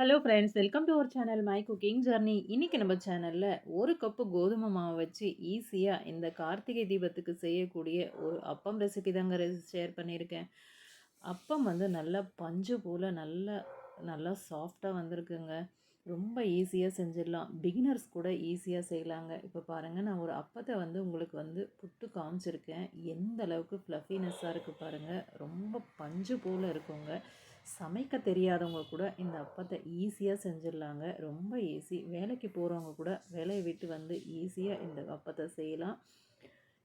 Hello friends welcome to our channel my cooking journey இன்றைக்கி நம்ம சேனலில் ஒரு கப்பு கோதுமை மாவு வச்சு ஈஸியாக இந்த கார்த்திகை தீபத்துக்கு செய்யக்கூடிய ஒரு அப்பம் ரெசிபி தாங்க ஷேர் பண்ணியிருக்கேன். அப்பம் வந்து நல்லா பஞ்சு போல் நல்லா நல்லா சாஃப்டாக வந்திருக்குங்க. ரொம்ப ஈஸியாக செஞ்சிடலாம். பிகினர்ஸ் கூட ஈஸியாக செய்யலாங்க. இப்போ பாருங்கள் நான் ஒரு அப்பத்தை வந்து உங்களுக்கு வந்து புட்டு காமிச்சிருக்கேன். எந்த அளவுக்கு ஃப்ளஃபினஸ்ஸாக இருக்குது பாருங்கள் ரொம்ப பஞ்சு போல் இருக்குங்க. சமைக்க தெரியாதவங்க கூட இந்த அப்பத்தை ஈஸியாக செஞ்சிடலாங்க. ரொம்ப ஈஸி. வேலைக்கு போகிறவங்க கூட வேலையை விட்டு வந்து ஈஸியாக இந்த அப்பத்தை செய்யலாம்.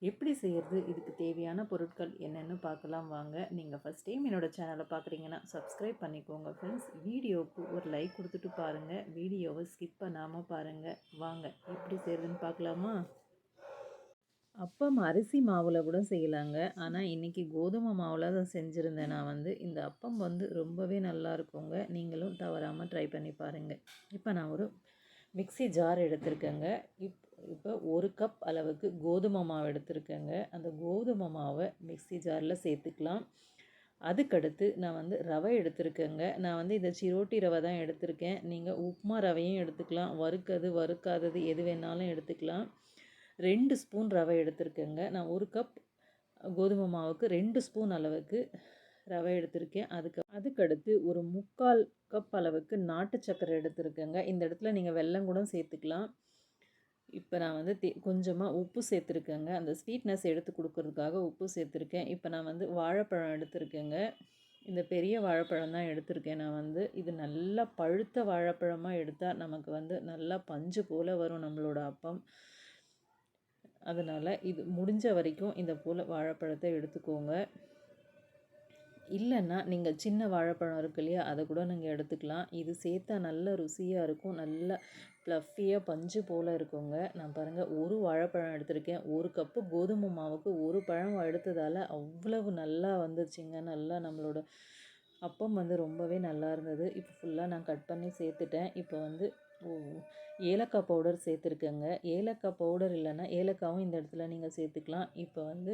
எப்படி செய்கிறது இதுக்கு தேவையான பொருட்கள் என்னென்னு பார்க்கலாம் வாங்க. நீங்கள் ஃபஸ்ட் டைம் என்னோடய சேனலை பார்க்குறீங்கன்னா சப்ஸ்கிரைப் பண்ணிக்கோங்க ஃப்ரெண்ட்ஸ் வீடியோவுக்கு ஒரு லைக் கொடுத்துட்டு பாருங்கள் வீடியோவை ஸ்கிப் பண்ணாமல் பாருங்கள் வாங்க எப்படி செய்கிறதுன்னு பார்க்கலாமா? அப்பம் அரிசி மாவில் கூட செய்யலாங்க. ஆனால் இன்றைக்கி கோதுமை மாவில் தான் செஞ்சுருந்தேன். நான் வந்து இந்த அப்பம் வந்து ரொம்பவே நல்லா இருக்குங்க. நீங்களும் தவறாமல் ட்ரை பண்ணி பாருங்கள் இப்போ நான் ஒரு மிக்சி ஜார் எடுத்திருக்கேங்க. இப் இப்போ ஒரு கப் அளவுக்கு கோதுமை மாவு எடுத்திருக்கேங்க. அந்த கோதுமை மாவை மிக்சி ஜாரில் சேர்த்துக்கலாம். அதுக்கடுத்து நான் வந்து ரவை எடுத்திருக்கேங்க. நான் வந்து இந்த சிரோட்டி ரவை தான் எடுத்திருக்கேன். நீங்கள் உப்மா ரவையும் எடுத்துக்கலாம். வறுக்கிறது வறுக்காதது எது வேணாலும் எடுத்துக்கலாம். ரெண்டு ஸ்பூன் ரவை எடுத்திருக்கேங்க. நான் ஒரு கப் கோதுமை மாவுக்கு ரெண்டு ஸ்பூன் அளவுக்கு ரவை எடுத்திருக்கேன். அதுக்கு அதுக்கடுத்து ஒரு முக்கால் கப் அளவுக்கு நாட்டு சக்கரை எடுத்திருக்கேங்க. இந்த இடத்துல நீங்கள் வெல்லம் கூட சேர்த்துக்கலாம். இப்போ நான் வந்து தே கொஞ்சமாக உப்பு சேர்த்துருக்கேங்க. அந்த ஸ்வீட்னஸ் எடுத்து கொடுக்கறதுக்காக உப்பு சேர்த்துருக்கேன். இப்போ நான் வந்து வாழைப்பழம் எடுத்திருக்கேங்க. இந்த பெரிய வாழைப்பழம் தான் எடுத்திருக்கேன் நான் வந்து. இது நல்லா பழுத்த வாழைப்பழமாக எடுத்தால் நமக்கு வந்து நல்லா பஞ்சு போல் வரும் நம்மளோட அப்பம். அதனால் இது முடிஞ்ச வரைக்கும் இந்த போல் வாழைப்பழத்தை எடுத்துக்கோங்க. இல்லைன்னா நீங்கள் சின்ன வாழைப்பழம் இருக்கு இல்லையா அதை கூட நீங்கள் எடுத்துக்கலாம். இது சேர்த்தா நல்ல ருசியாக இருக்கும். நல்ல ப்ளஃபியாக பஞ்சு போல் இருக்குங்க. நான் பாருங்கள் ஒரு வாழைப்பழம் எடுத்திருக்கேன். ஒரு கப்பு கோதுமை மாவுக்கு ஒரு பழம் எடுத்ததால் அவ்வளவு நல்லா வந்துச்சுங்க நல்லா நம்மளோட அப்பம் வந்து ரொம்பவே நல்லா இருந்தது. இப்போ ஃபுல்லாக நான் கட் பண்ணி சேர்த்துட்டேன். இப்போ வந்து ஏலக்காய் பவுடர் சேர்த்துருக்கேங்க. ஏலக்காய் பவுடர் இல்லைன்னா ஏலக்காவும் இந்த இடத்துல நீங்கள் சேர்த்துக்கலாம். இப்போ வந்து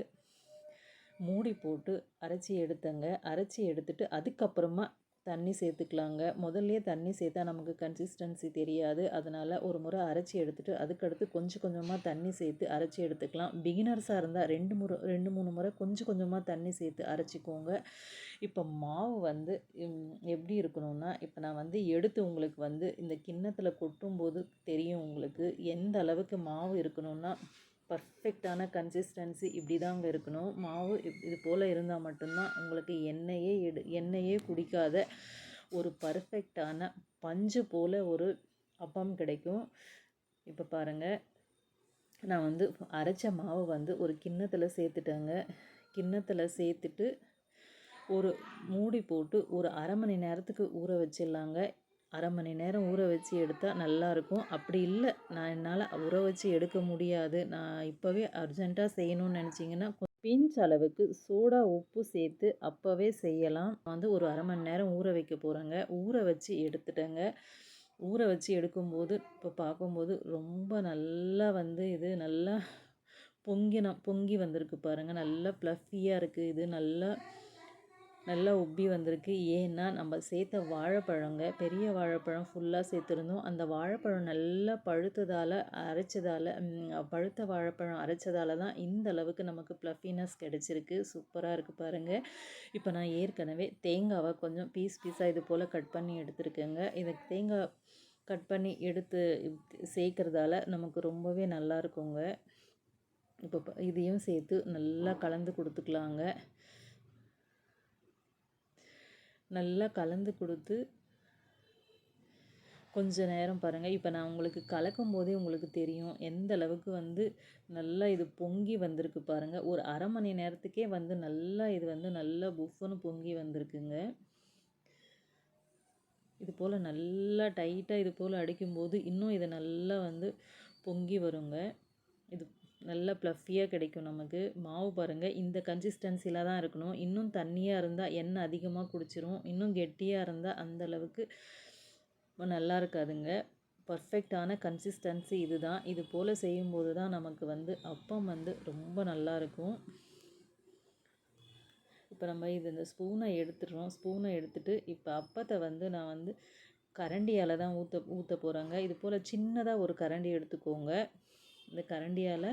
மூடி போட்டு அரைச்சி எடுத்தங்க. அரைச்சி எடுத்துட்டு அதுக்கப்புறமா தண்ணி சேர்த்துக்கலாங்க. முதல்லையே தண்ணி சேர்த்தா நமக்கு கன்சிஸ்டன்சி தெரியாது. அதனால் ஒரு முறை அரைச்சி எடுத்துகிட்டு அதுக்கடுத்து கொஞ்சம் கொஞ்சமாக தண்ணி சேர்த்து அரைச்சி எடுத்துக்கலாம். பிகினர்ஸாக இருந்தால் ரெண்டு முறை ரெண்டு மூணு முறை கொஞ்சம் கொஞ்சமாக தண்ணி சேர்த்து அரைச்சிக்கோங்க. இப்போ மாவு வந்து எப்படி இருக்கணும்னா இப்போ நான் வந்து எடுத்து உங்களுக்கு வந்து இந்த கிண்ணத்தில் கொட்டும்போது தெரியும் உங்களுக்கு எந்த அளவுக்கு மாவு இருக்கணும்னா பர்ஃபெக்டான கன்சிஸ்டன்சி இப்படி தாங்க இருக்கணும். மாவு இது போல் இருந்தால் மட்டும்தான் உங்களுக்கு எண்ணெயே எடு எண்ணெயே குடிக்காத ஒரு பர்ஃபெக்டான பஞ்சு போல் ஒரு அப்பம் கிடைக்கும். இப்போ பாருங்கள் நான் வந்து அரைச்ச மாவு வந்து ஒரு கிண்ணத்தில் சேர்த்துட்டேங்க. கிண்ணத்தில் சேர்த்துட்டு ஒரு மூடி போட்டு ஒரு அரை மணி நேரத்துக்கு ஊற வச்சிடலாங்க. அரை மணி நேரம் ஊற வச்சு எடுத்தால் நல்லாயிருக்கும் அப்படி இல்லை நான் என்னால் ஊற வச்சு எடுக்க முடியாது. நான் இப்போவே அர்ஜெண்ட்டாக செய்யணும்னு நினச்சிங்கன்னா பிஞ்ச் அளவுக்கு சோடா உப்பு சேர்த்து அப்போவே செய்யலாம். வந்து ஒரு அரை மணி நேரம் ஊற வைக்க போகிறேங்க ஊற வச்சு எடுத்துட்டேங்க. ஊற வச்சு எடுக்கும்போது இப்போ பார்க்கும்போது ரொம்ப நல்லா வந்து இது நல்லா பொங்கின பொங்கி வந்திருக்கு பாருங்கள் நல்லா ப்ளஃபியாக இருக்குது இது நல்லா நல்லா உப்பி வந்திருக்கு. ஏன்னா நம்ம சேர்த்த வாழைப்பழங்க பெரிய வாழைப்பழம் ஃபுல்லாக சேர்த்துருந்தோம். அந்த வாழைப்பழம் நல்லா பழுத்ததால் அரைச்சதால் பழுத்த வாழைப்பழம் அரைச்சதால தான் இந்த அளவுக்கு நமக்கு ப்ளஃபினஸ் கிடச்சிருக்கு. சூப்பராக இருக்குது பாருங்கள் இப்போ நான் ஏற்கனவே தேங்காவை கொஞ்சம் பீஸ் பீஸாக இது போல் கட் பண்ணி எடுத்துருக்கேங்க. இதை தேங்காய் கட் பண்ணி எடுத்து சேர்க்குறதால நமக்கு ரொம்பவே நல்லா இருக்குங்க. இப்போ இதையும் சேர்த்து நல்லா கலந்து கொடுத்துக்கலாங்க. நல்லா கலந்து கொடுத்து கொஞ்ச நேரம் பாருங்கள் இப்போ நான் உங்களுக்கு கலக்கும் போதே உங்களுக்கு தெரியும் எந்த அளவுக்கு வந்து நல்லா இது பொங்கி வந்திருக்கு பாருங்கள் ஒரு அரை மணி நேரத்துக்கே வந்து நல்லா இது வந்து நல்லா புஃப்னு பொங்கி வந்திருக்குங்க. இது போல் நல்லா டைட்டாக இது போல் அடிக்கும்போது இன்னும் இதை நல்லா வந்து பொங்கி வருங்க. இது நல்ல ப்ளஃபியாக கிடைக்கும் நமக்கு. மாவு பாருங்கள் இந்த கன்சிஸ்டன்சியில் தான் இருக்கணும். இன்னும் தண்ணியாக இருந்தால் எண்ணெய் அதிகமாக குடிச்சிரும். இன்னும் கெட்டியாக இருந்தால் அந்த அளவுக்கு நல்லா இருக்காதுங்க. பர்ஃபெக்டான கன்சிஸ்டன்சி இது தான் இது போல் செய்யும்போது தான் நமக்கு வந்து அப்பம் வந்து ரொம்ப நல்லாயிருக்கும் இப்போ நம்ம இது இந்த ஸ்பூனை எடுத்துடுறோம். ஸ்பூனை எடுத்துகிட்டு இப்போ அப்பத்தை வந்து நான் வந்து கரண்டியால் தான் ஊற்ற ஊற்ற போகிறாங்க இது போல் சின்னதாக ஒரு கரண்டி எடுத்துக்கோங்க. இந்த கரண்டியால்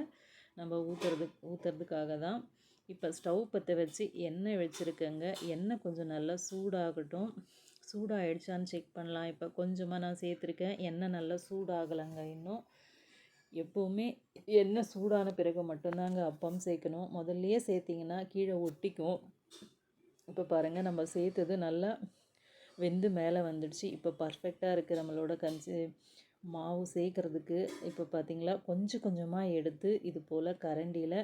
நம்ம ஊற்றுறது ஊற்றுறதுக்காக தான். இப்போ ஸ்டவ் பற்ற வச்சு எண்ணெய் வச்சுருக்கேங்க. எண்ணெய் கொஞ்சம் நல்லா சூடாகட்டும். சூடாகிடுச்சான்னு செக் பண்ணலாம். இப்போ கொஞ்சமாக நான் சேர்த்துருக்கேன். எண்ணெய் நல்லா சூடாகலைங்க இன்னும். எப்போவுமே எண்ணெய் சூடான பிறகு மட்டும்தாங்க அப்பம் சேர்க்கணும். முதல்லையே சேர்த்திங்கன்னா கீழே ஒட்டிக்கும். இப்போ பாருங்கள் நம்ம சேர்த்தது நல்லா வெந்து மேலே வந்துடுச்சு. இப்போ பர்ஃபெக்டாக இருக்குது நம்மளோட கஞ்சி மாவு சேர்க்குறதுக்கு இப்போ பார்த்திங்களா கொஞ்சம் கொஞ்சமாக எடுத்து இது போல் கரண்டியில்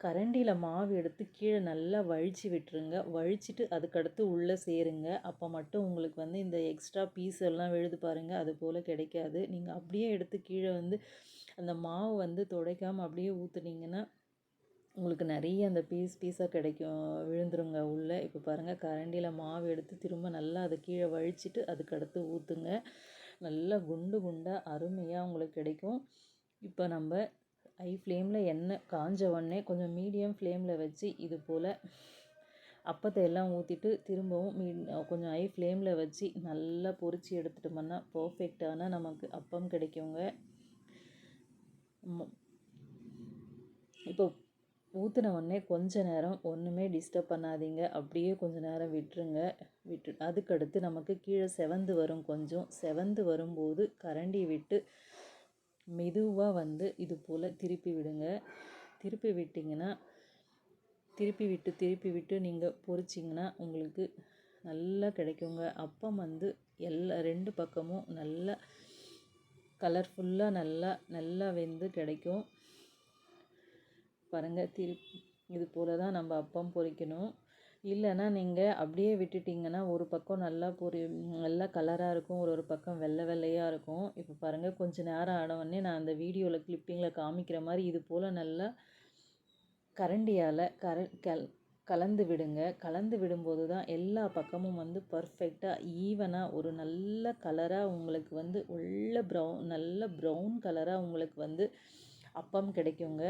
கரண்டியில் மாவு எடுத்து கீழே நல்லா வழித்து விட்டுருங்க. வழிச்சிட்டு அதுக்கடுத்து உள்ளே சேருங்க. அப்போ மட்டும் உங்களுக்கு வந்து இந்த எக்ஸ்ட்ரா பீஸ் எல்லாம் விழுது பாருங்கள் அது போல் கிடைக்காது. நீங்கள் அப்படியே எடுத்து கீழே வந்து அந்த மாவு வந்து துடைக்காமல் அப்படியே ஊற்றுனீங்கன்னா உங்களுக்கு நிறைய அந்த பீஸ் பீஸாக கிடைக்கும் விழுந்துருங்க உள்ளே. இப்போ பாருங்கள் கரண்டியில் மாவு எடுத்து திரும்ப நல்லா அதை கீழே வழிச்சிட்டு அதுக்கடுத்து ஊற்றுங்க நல்லா குண்டு குண்டாக அருமையாக உங்களுக்கு கிடைக்கும். இப்போ நம்ம ஹை ஃப்ளேமில் எண்ணெய் காஞ்ச உடனே கொஞ்சம் மீடியம் ஃப்ளேமில் வச்சு இது போல் அப்பத்தை எல்லாம் ஊற்றிட்டு திரும்பவும் மீ கொஞ்சம் ஹை ஃப்ளேமில் வச்சு நல்லா பொரித்து எடுத்துட்டோம்னா பர்ஃபெக்டான நமக்கு அப்பம் கிடைக்குங்க. இப்போ ஊற்றின உடனே கொஞ்ச நேரம் ஒன்றுமே டிஸ்டர்ப் பண்ணாதீங்க. அப்படியே கொஞ்ச நேரம் விட்டுருங்க. விட்டு அதுக்கடுத்து நமக்கு கீழே செவந்து வரும் கொஞ்சம். செவந்து வரும்போது கரண்டி விட்டு மெதுவாக வந்து இது போல் திருப்பி விடுங்க. திருப்பி விட்டிங்கன்னா திருப்பி விட்டு திருப்பி விட்டு நீங்கள் பொறிச்சிங்கன்னா உங்களுக்கு நல்லா கிடைக்குங்க. அப்பம் வந்து எல்லா ரெண்டு பக்கமும் நல்லா கலர்ஃபுல்லாக நல்லா நல்லா வெந்து கிடைக்கும். பாருங்கள் திருப்பி இது போல் தான் நம்ம அப்பம் பொரிக்கணும். இல்லைன்னா நீங்கள் அப்படியே விட்டுட்டிங்கன்னா ஒரு பக்கம் நல்லா பொரி நல்லா கலராக இருக்கும் ஒரு ஒரு பக்கம் வெள்ளை வெள்ளையாக இருக்கும். இப்போ பாருங்கள் கொஞ்சம் நேரம் ஆனவொடனே நான் அந்த வீடியோவில் கிளிப்பிங்கில் காமிக்கிற மாதிரி இது போல் நல்லா கரண்டியால் கர கல் கலந்து விடுங்க. கலந்து விடும்போது தான் எல்லா பக்கமும் வந்து பர்ஃபெக்டாக ஈவனாக ஒரு நல்ல கலராக உங்களுக்கு வந்து உள்ள ப்ரௌன் நல்ல ப்ரௌன் கலராக உங்களுக்கு வந்து அப்பம் கிடைக்குங்க.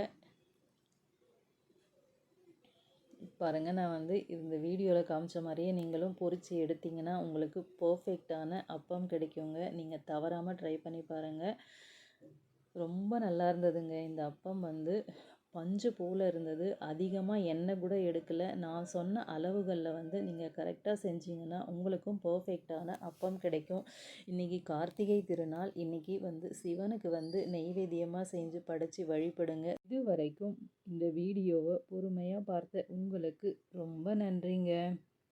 பாருங்கள் நான் வந்து இந்த வீடியோவில் காமிச்ச மாதிரியே நீங்களும் பொறிச்சு எடுத்திங்கன்னா உங்களுக்கு பர்ஃபெக்டான அப்பம் கிடைக்குங்க. நீங்கள் தவறாமல் ட்ரை பண்ணி பாருங்கள் ரொம்ப நல்லா இருந்ததுங்க. இந்த அப்பம் வந்து பஞ்சு போல் இருந்தது. அதிகமாக எண்ணெய் கூட எடுக்கலை. நான் சொன்ன அளவுகளில் வந்து நீங்கள் கரெக்டாக செஞ்சீங்கன்னா உங்களுக்கும் பர்ஃபெக்டான அப்பம் கிடைக்கும். இன்றைக்கி கார்த்திகை திருநாள். இன்றைக்கி வந்து சிவனுக்கு வந்து நெய்வேத்தியமாக செஞ்சு படைச்சி வழிபடுங்க. இது வரைக்கும் இந்த வீடியோவை பொறுமையாக பார்த்த உங்களுக்கு ரொம்ப நன்றிங்க.